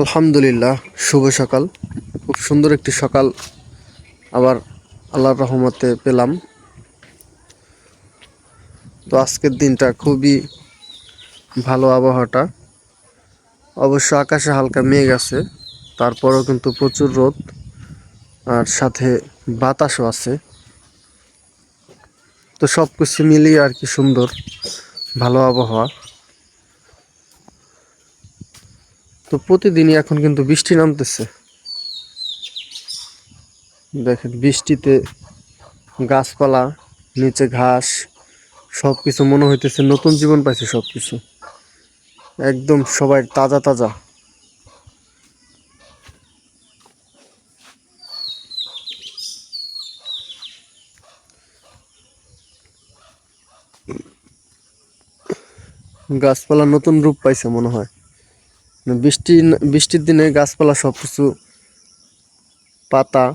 আলহামদুলিল্লাহ, শুভ সকাল। খুব সুন্দর একটি সকাল আবার আল্লাহর রহমতে পেলাম। তো আজকের দিনটা খুবই ভালো আবহাওয়াটা। অবশ্য আকাশে হালকা মেঘ আছে, তারপরেও কিন্তু প্রচুর রোদ, আর সাথে বাতাসও আছে। তো সব কিছু মিলিয়ে আর কি সুন্দর, ভালো আবহাওয়া। তো প্রতিদিনই এখন কিন্তু বৃষ্টি নামতেছে। দেখেন, বৃষ্টিতে গাছপালা, নিচে ঘাস সব কিছু মনে হইতেছে, নতুন জীবন পাইছে সব কিছু একদম সবাই তাজা তাজা। গাছপালা নতুন রূপ পাইছে মনে হয়। বৃষ্টি, বৃষ্টির দিনে গাছপালা সব কিছু পাতা,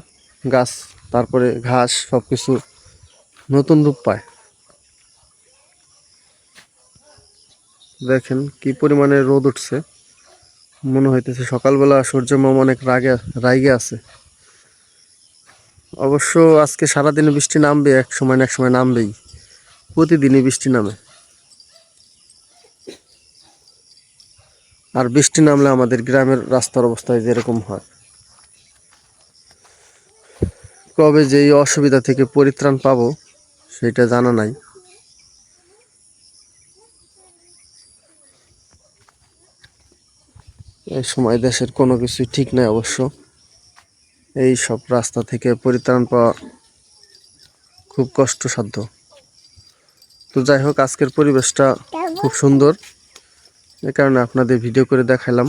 গাছ, তারপরে ঘাস সব কিছু নতুন রূপ পায়। দেখেন কি পরিমাণে রোদ উঠছে। মনে হইতেছে সকালবেলা সূর্য মাম অনেক রাগে, রাইগে আছে। অবশ্য আজকে সারাদিনে বৃষ্টি নামবে, এক সময় না এক সময় নামবেই। প্রতিদিনই বৃষ্টি নামে। আর বৃষ্টি নামলে আমাদের গ্রামের রাস্তার অবস্থায় যেরকম হয়। কবে যে এই অসুবিধা থেকে পরিত্রাণ পাবো, সেটা জানা নাই। এই সময় দেশের কোনো কিছুই ঠিক নাই অবশ্য। এই সব রাস্তা থেকে পরিত্রাণ পাওয়া খুব কষ্টসাধ্য। তো যাই হোক, আজকের পরিবেশটা খুব সুন্দর। এ কারণে আপনাদের ভিডিও করে দেখালাম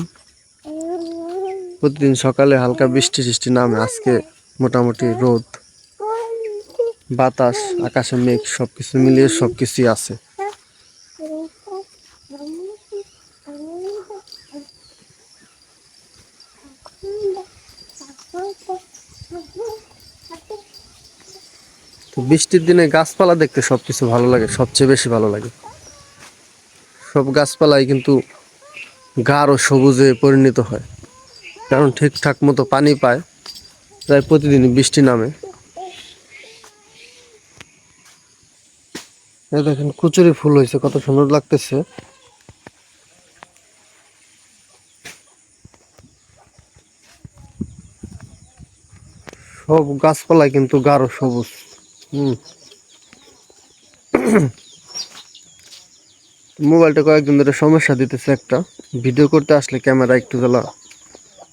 প্রতিদিন সকালে হালকা বৃষ্টি টিষ্টি নামে আজকে মোটামুটি রোদ। বাতাস, আকাশে মেঘ সব কিছু মিলিয়ে সব কিছুই আছে বৃষ্টির দিনে গাছপালা দেখতে সব কিছু ভালো লাগে, সবচেয়ে বেশি ভালো লাগে। গাছপালাই কিন্তু গাঢ় সবুজে পরিণত হয়। কারণ ঠিকঠাক মতো পানি পায় প্রায় প্রতিদিন বৃষ্টি নামে। দেখেন, কুচুরি ফুল হয়েছে, কত সুন্দর লাগতেছে। সব গাছপালাই কিন্তু গাঢ় সবুজ। হুম। মোবাইলটা কয়েকজন ধরে সমস্যা দিতেছে একটা। ভিডিও করতে আসলে ক্যামেরা একটু জ্বালা।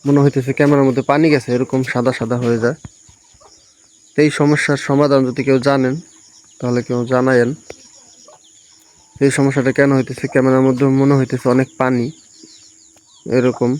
মনে হইতেছে ক্যামেরার মধ্যে পানি গেছে, এরকম সাদা সাদা হয়ে যায়। এই সমস্যার সমাধান যদি কেউ জানেন, তাহলে কেউ জানায়েন। এই সমস্যাটা কেন হইতেছে? ক্যামেরার মধ্যে মনে হইতেছে অনেক পানি। এরকম।